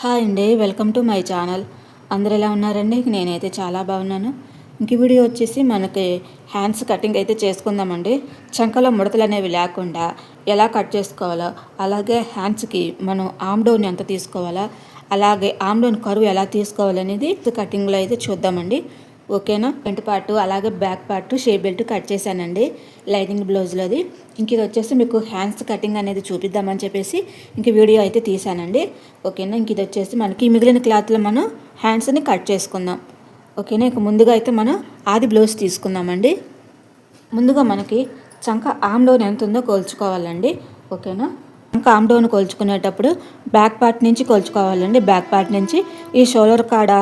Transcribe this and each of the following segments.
Hi అండి welcome to my channel. అందరు ఎలా ఉన్నారండి? నేనైతే చాలా బాగున్నాను. ఇంక వీడియో వచ్చేసి మనకి హ్యాండ్స్ కటింగ్ అయితే చేసుకుందామండి. చంకలో ముడతలు అనేవి లేకుండా ఎలా కట్ చేసుకోవాలో అలాగే హ్యాండ్స్కి మనం ఆమ్డోన్ ఎంత తీసుకోవాలా అలాగే ఆమ్డోన్ కరువు ఎలా తీసుకోవాలనేది కటింగ్లో అయితే చూద్దామండి. ఓకేనా? ఫ్రంట్ పార్ట్ అలాగే back part shape belt cut చేశానండి. లైనింగ్ బ్లౌజ్లోది. ఇంక ఇది వచ్చేసి మీకు హ్యాండ్స్ కటింగ్ అనేది చూపిద్దామని చెప్పేసి ఇంక వీడియో అయితే తీసానండి ఓకేనా? ఇంక ఇది వచ్చేసి మనకి మిగిలిన క్లాత్లో మనం హ్యాండ్స్ని కట్ చేసుకుందాం. ఓకేనా? ఇక ముందుగా అయితే మనం ఆది బ్లౌజ్ తీసుకుందామండి. ముందుగా మనకి చంక ఆమ్లోన్ ఎంత ఉందో కోల్చుకోవాలండి. ఓకేనా? చంక ఆమ్డోన్ కోల్చుకునేటప్పుడు బ్యాక్ పార్ట్ నుంచి కోల్చుకోవాలండి. బ్యాక్ పార్ట్ నుంచి ఈ షోలర్ కాడ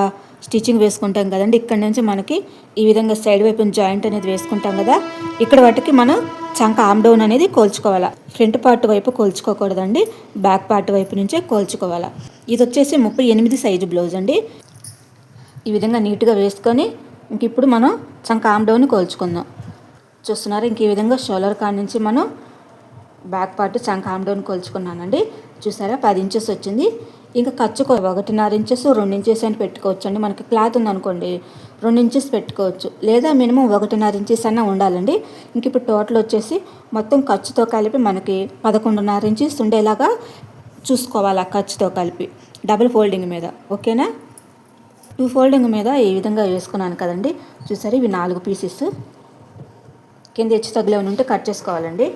స్టిచ్చింగ్ వేసుకుంటాం కదండి. ఇక్కడ నుంచి మనకి ఈ విధంగా సైడ్ వైపు జాయింట్ అనేది వేసుకుంటాం కదా. ఇక్కడ వాటికి మనం చంక ఆమ్ డౌన్ అనేది కోల్చుకోవాలా. ఫ్రంట్ పార్ట్ వైపు కోల్చుకోకూడదండి. బ్యాక్ పార్ట్ వైపు నుంచే కోల్చుకోవాలా. ఇది వచ్చేసి ముప్పై ఎనిమిది సైజు బ్లౌజ్ అండి. ఈ విధంగా నీట్గా వేసుకొని ఇంక ఇప్పుడు మనం చంక ఆమ్ డౌన్ కోల్చుకుందాం. చూస్తున్నారు? ఇంక ఈ విధంగా షోలర్ కాడ నుంచి మనం బ్యాక్ పార్ట్ చంక ఆమ్ డౌన్ కోల్చుకున్నానండి. చూసారా? పది ఇంచెస్ వచ్చింది. ఇంకా ఖర్చుకో ఒకటిన్నర ఇంచెస్ రెండు ఇంచెస్ అని పెట్టుకోవచ్చు అండి మనకి క్లాత్ ఉందనుకోండి రెండు ఇంచెస్ పెట్టుకోవచ్చు. లేదా మినిమం ఒకటిన్నర ఇంచెస్ అన్న ఉండాలండి. ఇంక ఇప్పుడు టోటల్ వచ్చేసి మొత్తం ఖర్చుతో కలిపి మనకి పదకొండున్నర ఇంచెస్ ఉండేలాగా చూసుకోవాలి ఆ ఖర్చుతో కలిపి. డబుల్ ఫోల్డింగ్ మీద. ఓకేనా? టూ ఫోల్డింగ్ మీద ఈ విధంగా వేసుకున్నాను కదండి. చూసారు ఇవి నాలుగు పీసెస్ కింద హెచ్చు తగ్గులు ఉంటే కట్ చేసుకోవాలండి.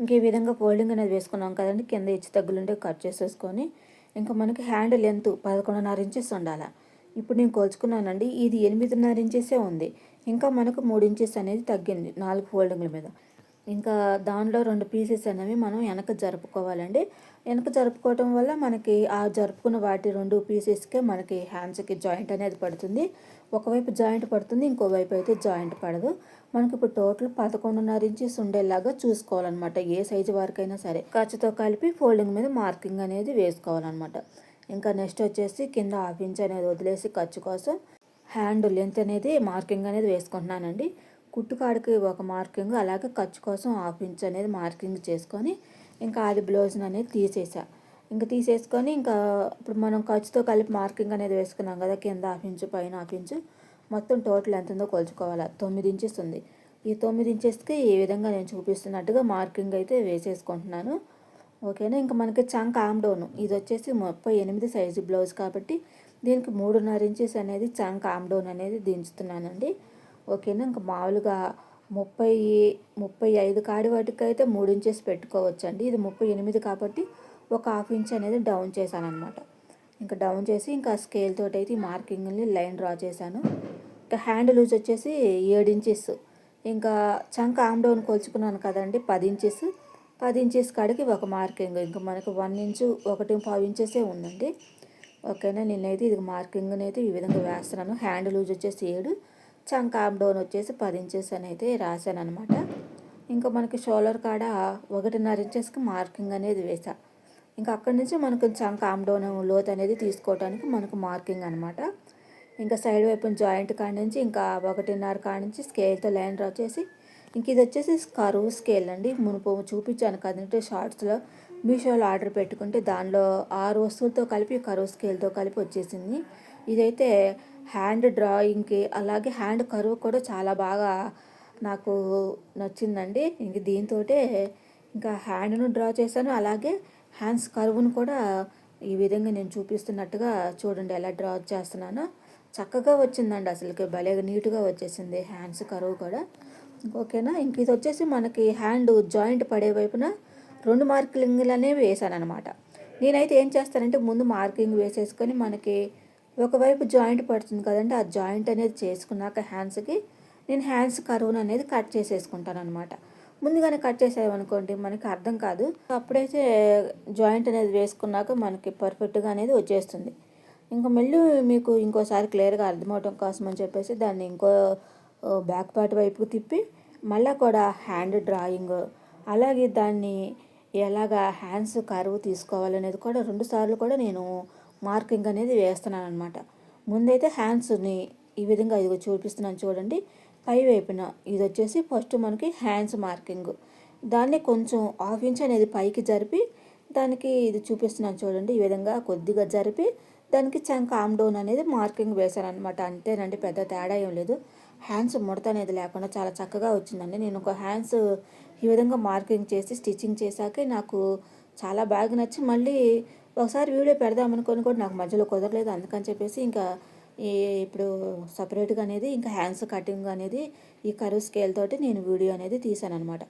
ఇంక ఈ విధంగా ఫోల్డింగ్ అనేది వేసుకున్నాం కదండి. కింద ఇచ్చి తగ్గులుంటే కట్ చేసేసుకొని ఇంకా మనకి హ్యాండ్ లెంత్ పదకొండున్నర ఇంచెస్ ఉండాలి. ఇప్పుడు నేను కొలుచుకున్నానండి. ఇది ఎనిమిదిన్నర ఇంచెసే ఉంది. ఇంకా మనకు మూడు ఇంచెస్ అనేది తగ్గింది నాలుగు ఫోల్డింగ్ల మీద. ఇంకా దానిలో రెండు పీసెస్ అనేవి మనం వెనక జరుపుకోవాలండి. వెనక జరుపుకోవటం వల్ల మనకి ఆ జరుపుకున్న వాటి రెండు పీసెస్కే మనకి హ్యాండ్స్కి జాయింట్ అనేది పడుతుంది. ఒకవైపు జాయింట్ పడుతుంది ఇంకోవైపు అయితే జాయింట్ పడదు. మనకి ఇప్పుడు టోటల్ పదకొండున్నర ఇంచెస్ ఉండేలాగా చూసుకోవాలన్నమాట. ఏ సైజు వరకైనా సరే. ఖర్చుతో కలిపి ఫోల్డింగ్ మీద మార్కింగ్ అనేది వేసుకోవాలన్నమాట. ఇంకా నెక్స్ట్ వచ్చేసి కింద హాఫ్ ఇంచ్ అనేది వదిలేసి ఖర్చు కోసం హ్యాండ్ లెంత్ అనేది మార్కింగ్ అనేది వేసుకుంటున్నానండి. కుట్టుకాడికి ఒక మార్కింగ్ అలాగే ఖర్చు కోసం హాఫ్ ఇంచ్ అనేది మార్కింగ్ చేసుకొని ఇంకా అది బ్లౌజ్ అనేది తీసేసా. ఇంకా తీసేసుకొని ఇంకా ఇప్పుడు మనం ఖర్చుతో కలిపి మార్కింగ్ అనేది వేసుకున్నాం కదా కింద హాఫ్ ఇంచు పైన హాఫ్ ఇంచు మొత్తం టోటల్ ఎంత ఉందో కొలుచుకోవాలి? తొమ్మిది ఇంచెస్ ఉంది. ఈ తొమ్మిది ఇంచెస్కి ఏ విధంగా నేను చూపిస్తున్నట్టుగా మార్కింగ్ అయితే వేసేసుకుంటున్నాను. ఓకేనా? ఇంకా మనకి చంక్ ఆమ్డౌన్ ఇది వచ్చేసి ముప్పై ఎనిమిది సైజు బ్లౌజ్ కాబట్టి దీనికి మూడున్నర ఇంచెస్ అనేది చంక్ ఆమ్డౌన్ అనేది దించుతున్నానండి. ఓకేనా? ఇంకా మామూలుగా ముప్పై ముప్పై ఐదు కాడి వాటికి అయితే మూడు ఇంచెస్ పెట్టుకోవచ్చు అండి ఇది ముప్పై ఎనిమిది కాబట్టి ఒక హాఫ్ ఇంచ్ అనేది డౌన్ చేశాను అనమాట ఇంకా డౌన్ చేసి ఇంకా స్కేల్ తోటి అయితే ఈ మార్కింగ్ని లైన్ డ్రా చేశాను. ఇంకా హ్యాండ్ లూజ్ వచ్చేసి ఏడు ఇంచెస్. ఇంకా చంక ఆమ్ డౌన్ కొలుచుకున్నాను కదండి పది ఇంచెస్. పది ఇంచెస్ కాడికి ఒక మార్కింగ్. ఇంకా మనకు వన్ ఇంచు ఒకటి పావు ఇంచెసే ఉందండి. ఓకేనా? నేనైతే ఇది మార్కింగ్ అయితే ఈ విధంగా వేస్తున్నాను. హ్యాండ్ లూజ్ వచ్చేసి ఏడు. చంకామ్ డోన్ వచ్చేసి పది ఇంచెస్ అని అయితే రాశాను అనమాట ఇంకా మనకి షోలర్ కాడ ఒకటిన్నర ఇంచెస్కి మార్కింగ్ అనేది వేసా ఇంకా అక్కడి నుంచి మనకు చంకామ్ డోన్ లోత్ అనేది తీసుకోవడానికి మనకు మార్కింగ్ అనమాట ఇంకా సైడ్ వైపు జాయింట్ కాడ నుంచి ఇంకా ఒకటిన్నర కాడ నుంచి స్కేల్తో లైన్ డ్రా చేసి ఇంక ఇది వచ్చేసి కరువు స్కేల్ అండి. మునుపు చూపించాను కదంటే షార్ట్స్లో మీషోలో ఆర్డర్ పెట్టుకుంటే దానిలో ఆరు వస్తువులతో కలిపి కరువు స్కేల్తో కలిపి వచ్చేసింది. ఇదైతే హ్యాండ్ డ్రాయింగ్కి అలాగే హ్యాండ్ కరువు కూడా చాలా బాగా నాకు నచ్చిందండి. ఇంక దీంతో ఇంకా హ్యాండ్ను డ్రా చేశాను. అలాగే హ్యాండ్స్ కరువును కూడా ఈ విధంగా నేను చూపిస్తున్నట్టుగా చూడండి ఎలా డ్రా చేస్తున్నానో. చక్కగా వచ్చిందండి అసలుకి భలేగా నీట్గా వచ్చేసింది హ్యాండ్స్ కరువు కూడా. ఓకేనా? ఇంక ఇది వచ్చేసి మనకి హ్యాండ్ జాయింట్ పడే వైపున రెండు మార్కింగ్లు అనేవి వేసాను అనమాట నేనైతే ఏం చేస్తానంటే ముందు మార్కింగ్ వేసేసుకొని మనకి ఒకవైపు జాయింట్ పడుతుంది కదండి ఆ జాయింట్ అనేది చేసుకున్నాక హ్యాండ్స్కి నేను హ్యాండ్స్ కరువును అనేది కట్ చేసేసుకుంటాను అనమాట ముందుగానే కట్ చేసామనుకోండి మనకి అర్థం కాదు. అప్పుడైతే జాయింట్ అనేది వేసుకున్నాక మనకి పర్ఫెక్ట్గా అనేది వచ్చేస్తుంది. ఇంకా మళ్ళీ మీకు ఇంకోసారి క్లియర్గా అర్థమవటం కోసం అని చెప్పేసి దాన్ని ఇంకో బ్యాక్ పార్ట్ వైపుకు తిప్పి మళ్ళీ కూడా హ్యాండ్ డ్రాయింగ్ అలాగే దాన్ని ఎలాగా హ్యాండ్స్ కరువు తీసుకోవాలనేది కూడా రెండు సార్లు కూడా నేను మార్కింగ్ అనేది వేస్తున్నాను అనమాట ముందైతే హ్యాండ్స్ని ఈ విధంగా ఇదిగో చూపిస్తున్నాను చూడండి. పై వైపున ఇది వచ్చేసి ఫస్ట్ మనకి హ్యాండ్స్ మార్కింగ్. దాన్ని కొంచెం హాఫ్ ఇంచ్ అనేది పైకి జరిపి దానికి ఇది చూపిస్తున్నాను చూడండి. ఈ విధంగా కొద్దిగా జరిపి దానికి చంక ఆమ్ డౌన్ అనేది మార్కింగ్ వేశాను అనమాట అంతేనండి పెద్ద తేడా ఏం లేదు. హ్యాండ్స్ ముడత అనేది లేకుండా చాలా చక్కగా వచ్చిందండి. నేను ఒక హ్యాండ్స్ ఈ విధంగా మార్కింగ్ చేసి స్టిచ్చింగ్ చేశాకే నాకు చాలా బాగా నచ్చి మళ్ళీ ఒకసారి వీడియో పెడదామనుకొని కూడా నాకు మధ్యలో కుదరలేదు. అందుకని చెప్పేసి ఇంకా ఈ ఇప్పుడు సపరేట్గా అనేది ఇంకా హ్యాండ్స్ కటింగ్ అనేది ఈ కరువు స్కేల్ తోటి నేను వీడియో అనేది తీసాను అనమాట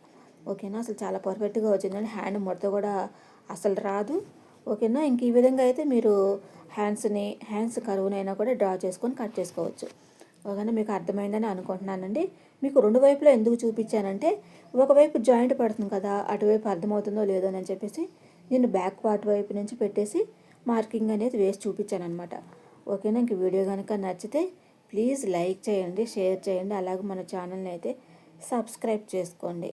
ఓకేనా? అసలు చాలా పర్ఫెక్ట్గా వచ్చిందండి హ్యాండ్ ముడత కూడా అసలు రాదు. ఓకేనా? ఇంక ఈ విధంగా అయితే మీరు హ్యాండ్స్ని హ్యాండ్స్ కరువునైనా కూడా డ్రా చేసుకొని కట్ చేసుకోవచ్చు. ఓకేనా? మీకు అర్థమైందని అనుకుంటున్నానండి. మీకు రెండు వైపులా ఎందుకు చూపించానంటే ఒకవైపు జాయింట్ పడుతుంది కదా అటువైపు అర్థమవుతుందో లేదో అని చెప్పేసి నేను బ్యాక్ పార్ట్ వైపు నుంచి పెట్టేసి మార్కింగ్ అనేది వేసి చూపించాను అనమాట ఓకేనా? ఇంక వీడియో కనుక నచ్చితే ప్లీజ్ లైక్ చేయండి షేర్ చేయండి అలాగే మన ఛానల్ని అయితే సబ్స్క్రైబ్ చేసుకోండి.